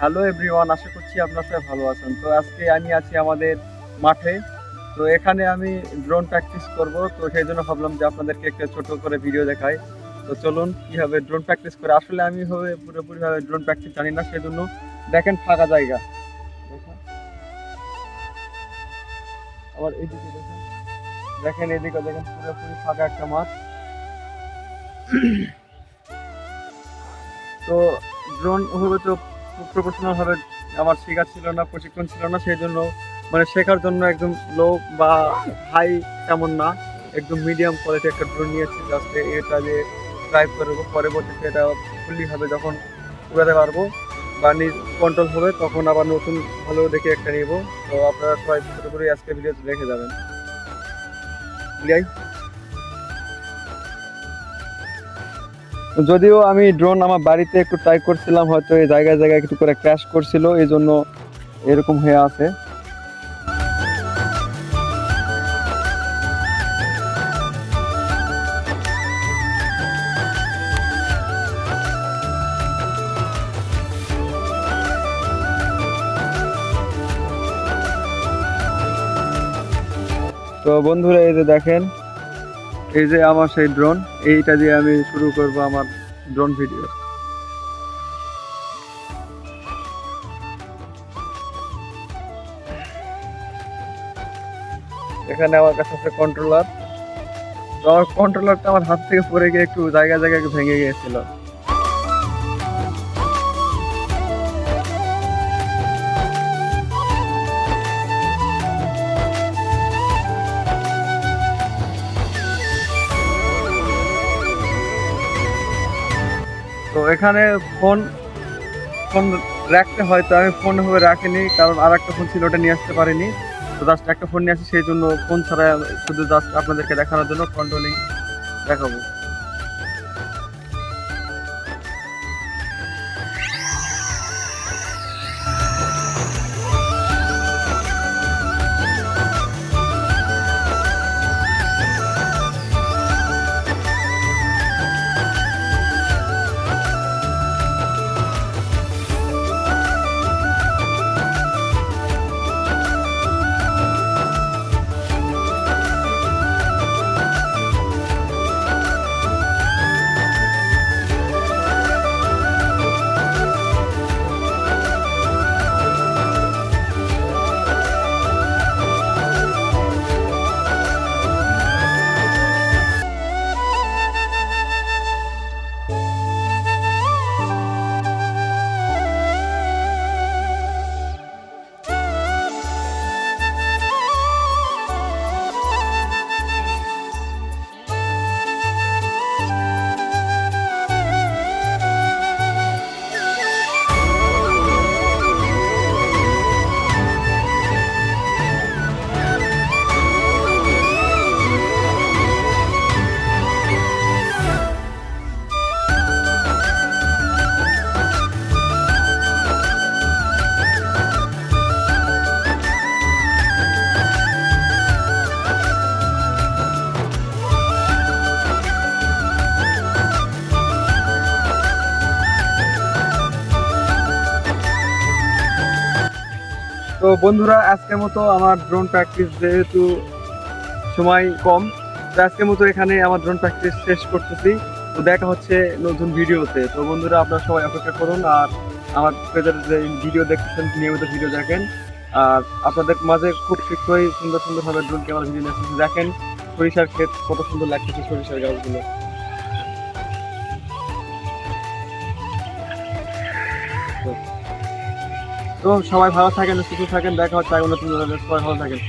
Hello everyone, আশা করছি আপনার সবাই ভালো আছেন। তো আজকে আমি আছি আমাদের মাঠে। তো এখানে আমি ড্রোন প্র্যাকটিস করব। তো সেই জন্য ভাবলাম যে আপনাদেরকে একটা ছোট করে ভিডিও দেখাই। তো চলুন, কীভাবে ড্রোন প্র্যাকটিস করে? আসলে আমি হবে পুরোপুরিভাবে ড্রোন প্র্যাকটিস জানি না, সেজন্য দেখেন ফাঁকা জায়গা। আবার এইদিকে দেখেন দেখেন এদিকে দেখেন, পুরোপুরি ফাঁকা একটা মাঠ। তো ড্রোন ওভাবে তো প্রফেশনাল ভাবে আমার শেখা ছিল না, প্রশিক্ষণ ছিল না, সেই জন্য মানে শেখার জন্য একদম লো বা হাই তেমন না, একদম মিডিয়াম কোয়ালিটি একটা ড্রোন নিয়েছি জাস্ট এটা দিয়ে ড্রাইভ করব পরবর্তীতে এটা ফুললি হবে যখন উড়াতে পারব বা কন্ট্রোল হবে, তখন আবার নতুন ভালো দেখে একটা নিব। তো আপনারা সবাই ছোটো করে আজকে ভিডিওতে দেখে যাবেন। বুঝলি যদিও আমি ড্রোন আমার বাড়িতে একটু ট্রাই করছিলাম, হয়তো এই জায়গায় জায়গায় একটু করে ক্র্যাশ করছিল, এই জন্য এরকম হয়ে আছে। তো বন্ধুরা, এই যে দেখেন এই যে আমার সেই ড্রোন এইটা দিয়ে আমি শুরু করব আমার ড্রোন ভিডিও এখানে আমার কাছে আছে কন্ট্রোলার তো কন্ট্রোলারটা আমার হাত থেকে পড়ে গিয়ে একটু জায়গা জায়গায় ভেঙে গিয়েছিল। তো এখানে ফোন ফোন রাখতে হয়তো আমি ফোন ভাবে রাখিনি, কারণ আর একটা ফোন ছিল, ওটা নিয়ে আসতে পারিনি। তো জাস্ট একটা ফোন নিয়ে আসি, সেই জন্য ফোন ছাড়া শুধু জাস্ট আপনাদেরকে দেখানোর জন্য কন্ট্রোলিং দেখাবো। তো বন্ধুরা, আজকের মতো আমার ড্রোন প্র্যাকটিস যেহেতু সময় কম, তো আজকের মতো এখানে আমার ড্রোন প্র্যাকটিস শেষ করতেছি। তো দেখা হচ্ছে নতুন ভিডিওতে। তো বন্ধুরা, আপনারা সবাই অপেক্ষা করুন আর আমার পেজের যে ভিডিও দেখতেছেন, নিয়মিত ভিডিও দেখেন। আর আপনাদের মাঝে খুব শীঘ্রই সুন্দর সুন্দরভাবে ড্রোন ক্যামেরা ভিডিও দেখেন, সরিষার ক্ষেত, কত সুন্দর লাগতেছে সরিষার গাছগুলো। তো- সবাই ভালো থাকেন সুস্থ থাকেন দেখা হচ্ছে আগামী নতুন সবাই ভালো থাকেন